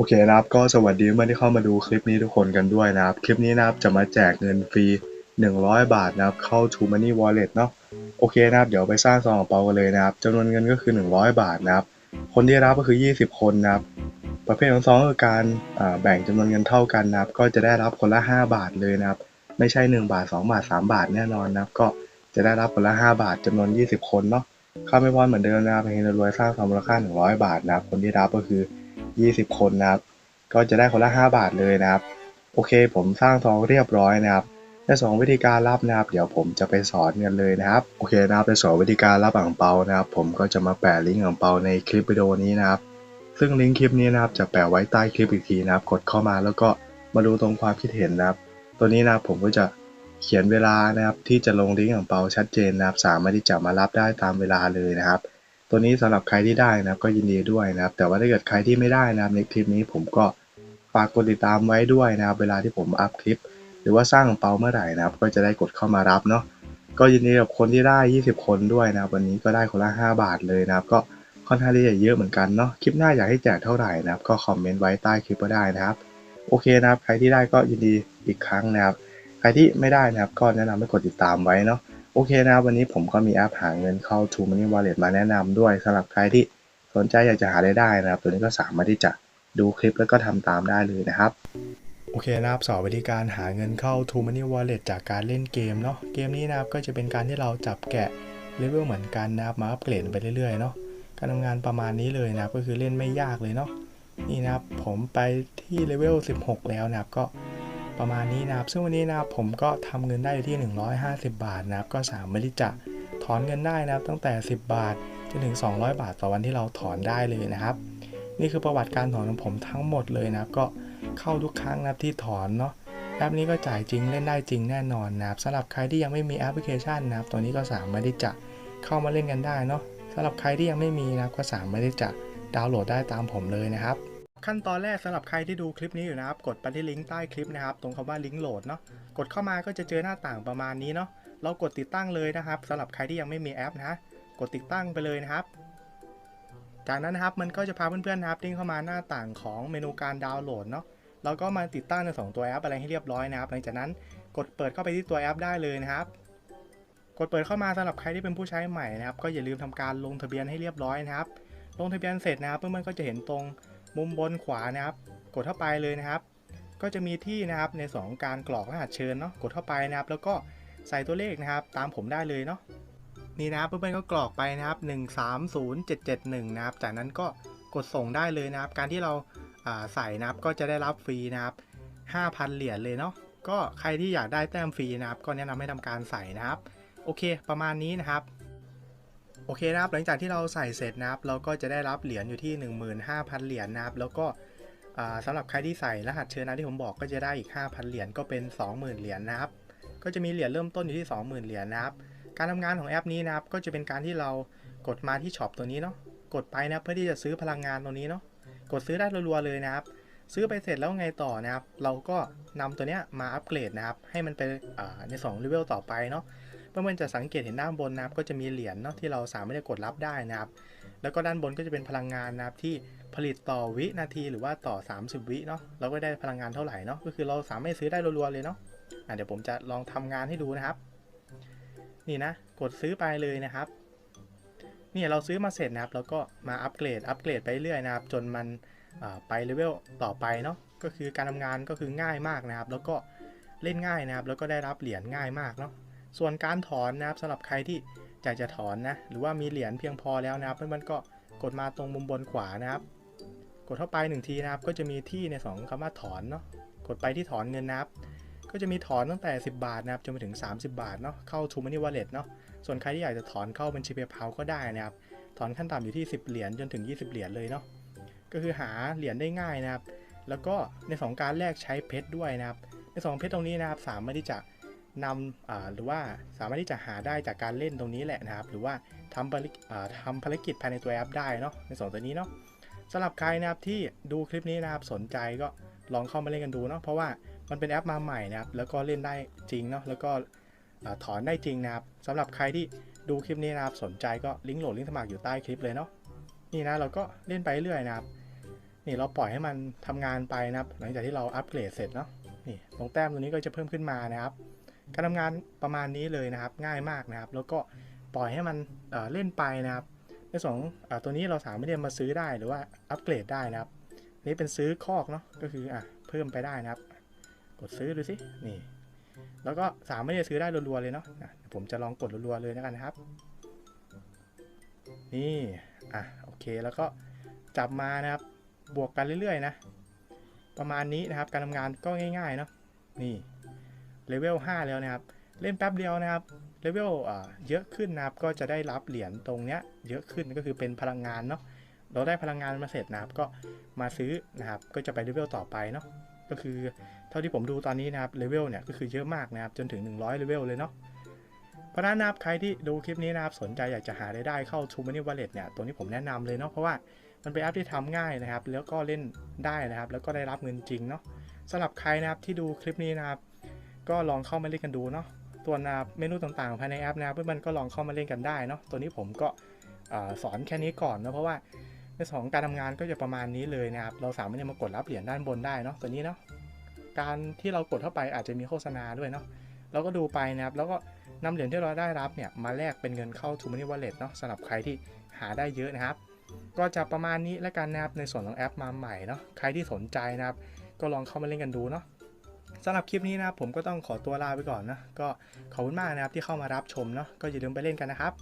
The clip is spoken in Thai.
โอเคนะครับก็สวัสดีเมื่อที่เข้ามาดูคลิปนี้ทุกคนกันด้วยนะครับ คลิปนี้นะครับจะมาแจกเงินฟรี 100 บาทนะครับ เข้า True Money Wallet เนาะโอเคนะครับ เดี๋ยวไปสร้างซองของเปากันเลยนะครับจำนวนเงินก็คือ 100 บาทนะครับ คนที่รับก็คือ 20 คนนะครับ ประเภทของซองคือการแบ่งจำนวนเงินเท่ากันนะครับ ก็จะได้รับคนละ 5 บาทเลยนะครับ ไม่ใช่ 1 บาท 2 บาท 3 บาทแน่นอนนะครับ ก็จะได้รับคนละ 5 บาทจำนวน 20 คนเนาะค่าไม่พอเหมือนเดิมนะครับเฮงรวยสร้างซองมูลค่า 100 บาทนะครับ คนที่รับก็คือ 20 คนนะครับ ก็จะได้คนละ 5 บาทเลยนะครับ โอเค ผมสร้างซองเรียบร้อยนะครับในสองวิธีการรับนะครับ เดี๋ยวผมจะไปสอนกันเลยนะครับ โอเคนะครับในสองวิธีการรับอ่างเปานะครับ ผมก็จะมาแปะลิงก์อ่างเปาในคลิปวิดีโอนี้นะครับ ซึ่งลิงก์คลิปนี้นะครับ จะแปะไว้ใต้คลิปอีกทีนะครับ กดเข้ามาแล้วก็มาดูตรงความคิดเห็นนะครับ ตัวนี้นะครับผมก็จะเขียนเวลานะครับที่จะลงลิงก์อ่างเปาชัดเจนนะครับ สามารถที่จะมารับได้ตามเวลาเลยนะครับ ตัวนี้สำหรับใครที่ได้นะก็ยินดีด้วยนะครับ แต่ว่าถ้าเกิดใครที่ไม่ได้นะครับในคลิปนี้ผมก็ฝากกดติดตามไว้ด้วยนะครับเวลาที่ผมอัพคลิป หรือว่าสร้างเปาเมื่อไหร่นะครับ ก็จะได้กดเข้ามารับเนาะก็ยินดีกับคนที่ได้ 20 คนด้วยนะครับ วันนี้ก็ได้คนละ 5 บาทเลยนะครับ ก็ค่อนข้างที่จะเยอะเหมือนกันเนาะคลิปหน้าอยากให้แจกเท่าไหร่นะครับ ก็คอมเมนต์ไว้ใต้คลิปก็ได้นะครับ โอเคนะครับ ใครที่ได้ก็ยินดีอีกครั้งนะครับ ใครที่ไม่ได้นะครับก็แนะนำให้กดติดตามไว้เนาะ โอเคนะครับ วันนี้ผมก็มีแอปหาเงินเข้า True Money Wallet มาแนะนำด้วยสำหรับใครที่สนใจอยากจะหาได้ได้นะครับ ตัวนี้ก็สามารถที่จะดูคลิปแล้วก็ทำตามได้เลยนะครับโอเคนะครับสอนวิธีการหาเงินเข้า True Money Wallet จากการเล่นเกมเนาะเกมนี้นะครับก็จะเป็นการที่เราจับแกะเลเวลเหมือนกันนะครับมาอัปเกรดไปเรื่อยๆเนาะการทำงานประมาณนี้เลยนะครับก็คือเล่นไม่ยากเลยเนาะนี่นะครับผมไปที่เลเวล16 แล้วนะครับก็ ประมาณนี้นะครับ ซึ่งวันนี้นะครับผมก็ทำเงินได้ที่ 150 บาทนะครับ ก็สามารถที่จะถอนเงินได้นะครับ ตั้งแต่ 10 บาทจนถึง 200 บาทต่อวันที่เราถอนได้เลยนะครับ นี่คือประวัติการถอนของผมทั้งหมดเลยนะครับ ก็เข้าทุกครั้งนะครับที่ถอนเนาะแอปนี้ก็จ่ายจริงเล่นได้จริงแน่นอนนะครับสำหรับใครที่ยังไม่มีแอปพลิเคชันนะครับตัวนี้ก็สามารถที่จะเข้ามาเล่นกันได้เนาะสำหรับใครที่ยังไม่มีนะครับก็สามารถที่จะดาวน์โหลดได้ตามผมเลยนะครับ ขั้นตอนแรกสำหรับใครที่ดูคลิปนี้อยู่นะครับ กดไปที่ลิงก์ใต้คลิปนะครับ ตรงคำว่าลิงก์โหลดเนาะกดเข้ามาก็จะเจอหน้าต่างประมาณนี้เนาะเรากดติดตั้งเลยนะครับสำหรับใครที่ยังไม่มีแอปนะกดติดตั้งไปเลยนะครับ จากนั้นนะครับมันก็จะพาเพื่อนๆนะครับลิงเข้ามาหน้าต่างของเมนูการดาวน์โหลดเนาะเราก็มาติดตั้งในสองตัวแอปอะไรให้เรียบร้อยนะครับหลังจากนั้นกดเปิดเข้าไปที่ตัวแอปได้เลยนะครับ กดเปิดเข้ามาสำหรับใครที่เป็นผู้ใช้ใหม่นะครับ ก็อย่าลืมทำการลงทะเบียนให้เรียบร้อยนะครับ ลงทะเบียนเสร็จนะครับเพื่อนๆก็จะเห็นตรง มุมบนขวานะครับ กดเข้าไปเลยนะครับ ก็จะมีที่นะครับในสองการกรอกรหัสเชิญเนาะกดเข้าไปนะครับ แล้วก็ใส่ตัวเลขนะครับ ตามผมได้เลยเนาะนี่นะครับเพื่อนๆก็กรอกไปนะครับ 130771 นะครับ จากนั้นก็กดส่งได้เลยนะครับ การที่เราาใส่นะครับก็จะได้รับฟรีนะครับ 5,000 เหรียญเลยเนาะก็ใครที่อยากได้แต้มฟรีนะครับ ก็แนะนำให้ทำการใส่นะครับ โอเค ประมาณนี้นะครับ โอเคนะครับหลังจากที่เราใส่เสร็จนะครับ เราก็จะได้รับเหรียญอยู่ที่ 15,000 เหรียญนะครับ แล้วก็อ่าสำหรับใครที่ใส่รหัสเชิญนะที่ผมบอกก็จะได้อีก 5,000 เหรียญก็เป็น 20,000 เหรียญนะครับ ก็จะมีเหรียญเริ่มต้นอยู่ที่ 20,000 เหรียญนะครับ การทำงานของแอปนี้นะครับ ก็จะเป็นการที่เรากดมาที่ช็อปตัวนี้เนาะกดไปนะเพื่อที่จะซื้อพลังงานตัวนี้เนาะกดซื้อได้รัวๆเลยนะครับ ซื้อไปเสร็จแล้วไงต่อนะครับ เราก็นำตัวเนี้ยมาอัปเกรดนะครับ ให้มันเป็นอ่าใน2เลเวลต่อไปเนาะ เพื่อนๆจะสังเกตเห็นด้านบนนะครับก็จะมีเหรียญเนาะที่เราสามารถจะกดรับได้นะครับ แล้วก็ด้านบนก็จะเป็นพลังงานนะครับที่ผลิตต่อวินาทีหรือว่าต่อ 30 วิเนาะเราก็ได้พลังงานเท่าไหร่เนาะก็คือเราสามารถซื้อได้รัวๆเลยเนาะะเดี๋ยวผมจะลองทำงานให้ดูนะครับ นี่นะกดซื้อไปเลยนะครับนี่เราซื้อมาเสร็จนะครับ แล้วก็มาอัปเกรดอัปเกรดไปเรื่อยนะครับ จนมันไปเลเวลต่อไปเนาะก็คือการทำงานก็คือง่ายมากนะครับ แล้วก็เล่นง่ายนะครับ แล้วก็ได้รับเหรียญง่ายมากเนาะ ส่วนการถอนนะครับสำหรับใครที่อยากจะถอนนะหรือว่ามีเหรียญเพียงพอแล้วนะครับเพื่อนๆก็กดมาตรงมุมบนขวานะครับ กดเข้าไปหนึ่งทีนะครับ ก็จะมีที่ในสองคำว่าถอนเนาะกดไปที่ถอนเงินนะครับ ก็จะมีถอนตั้งแต่ 10 บาทนะครับจนไปถึง 30 บาทเนาะเข้า True Money Wallet เนาะส่วนใครที่อยากจะถอนเข้าบัญชี PayPal ก็ได้นะครับ ถอนขั้นต่ำอยู่ที่ 10 เหรียญจนถึง 20 เหรียญเลยเนาะก็คือหาเหรียญได้ง่ายนะครับ แล้วก็ในสองการแรกใช้เพชรด้วยนะครับ ในสองเพชรตรงนี้นะครับสามารถที่จะ นำหรือว่าสามารถที่จะหาได้จากการเล่นตรงนี้แหละนะครับ หรือว่าทำภารกิจทำภารกิจภายในตัวแอปได้เนาะในสองตัวนี้เนาะสำหรับใครนะครับที่ดูคลิปนี้นะครับสนใจก็ลองเข้ามาเล่นกันดูเนาะเพราะว่ามันเป็นแอปมาใหม่นะครับแล้วก็เล่นได้จริงเนาะแล้วก็ถอนได้จริงนะครับสำหรับใครที่ดูคลิปนี้นะครับสนใจก็ลิงก์โหลดลิงก์สมัครอยู่ใต้คลิปเลยเนาะนี่นะเราก็เล่นไปเรื่อยนะครับนี่เราปล่อยให้มันทำงานไปนะครับ หลังจากที่เราอัปเกรดเสร็จเนาะนี่ตรงแต้มตัวนี้ก็จะเพิ่มขึ้นมานะครับ การทำงานประมาณนี้เลยนะครับ ง่ายมากนะครับ แล้วก็ปล่อยให้มันเเล่นไปนะครับ ในส่วนของอตัวนี้เราสามารถที่จะมาซื้อได้หรือว่าอัปเกรดได้นะครับ นี่เป็นซื้อคอกเนาะก็คืออะเพิ่มไปได้นะครับ กดซื้อดูสินี่แล้วก็สามารถจะซื้อได้รัวๆเลยเนาะะผมจะลองกดรัวๆเลยแล้วกันนะครับ นี่ อะ โอเค แล้วก็จับมานะครับ บวกกันเรื่อยๆนะ ประมาณนี้นะครับ การทำงานก็ง่ายๆเนาะ นี่ เลเวล5แล้วนะครับ เล่นแป๊บเดียวนะครับเลเวลเยอะขึ้นนะครับก็จะได้รับเหรียญตรงเนี้ยเยอะขึ้นก็คือเป็นพลังงานเนาะเราได้พลังงานมาเสร็จนะครับก็มาซื้อนะครับก็จะไปเลเวลต่อไปเนาะก็คือเท่าที่ผมดูตอนนี้นะครับเลเวลเนี่ยก็คือเยอะมากนะครับจนถึง 100เลเวลเลยเนาะเพราะนั้นนะครับใครที่ดูคลิปนี้นะครับสนใจอยากจะหารายได้เข้า True Money Wallet เนี่ยตัวนี้ผมแนะนำเลยเนาะเพราะว่ามันเป็นแอปที่ทำง่ายนะครับ แล้วก็เล่นได้นะครับ แล้วก็ได้รับเงินจริงเนาะสำหรับใครนะครับที่ดูคลิปนี้นะครับ ก็ลองเข้ามาเล่นกันดูเนาะตัวนะครับเมนูต่างๆภายในแอปนะเพื่อนๆก็ลองเข้ามาเล่นกันได้เนาะตัวนี้ผมก็สอนแค่นี้ก่อนนะเพราะว่าในส่วนของการทำงานก็จะประมาณนี้เลยนะครับเราสามารถมากดรับเหรียญด้านบนได้เนาะตัวนี้เนาะการที่เรากดเข้าไปอาจจะมีโฆษณาด้วยเนาะเราก็ดูไปนะครับแล้วก็นำเหรียญที่เราได้รับเนี่ยมาแลกเป็นเงินเข้า True Money Wallet เนาะสำหรับใครที่หาได้เยอะนะครับ ก็จะประมาณนี้แล้วกันนะครับในส่วนของแอปมาใหม่เนาะใครที่สนใจนะครับ ก็ลองเข้ามาเล่นกันดูเนาะ สำหรับคลิปนี้นะครับผมก็ต้องขอตัวลาไปก่อนนะก็ขอบคุณมากนะครับที่เข้ามารับชมเนาะก็อย่าลืมไปเล่นกันนะครับ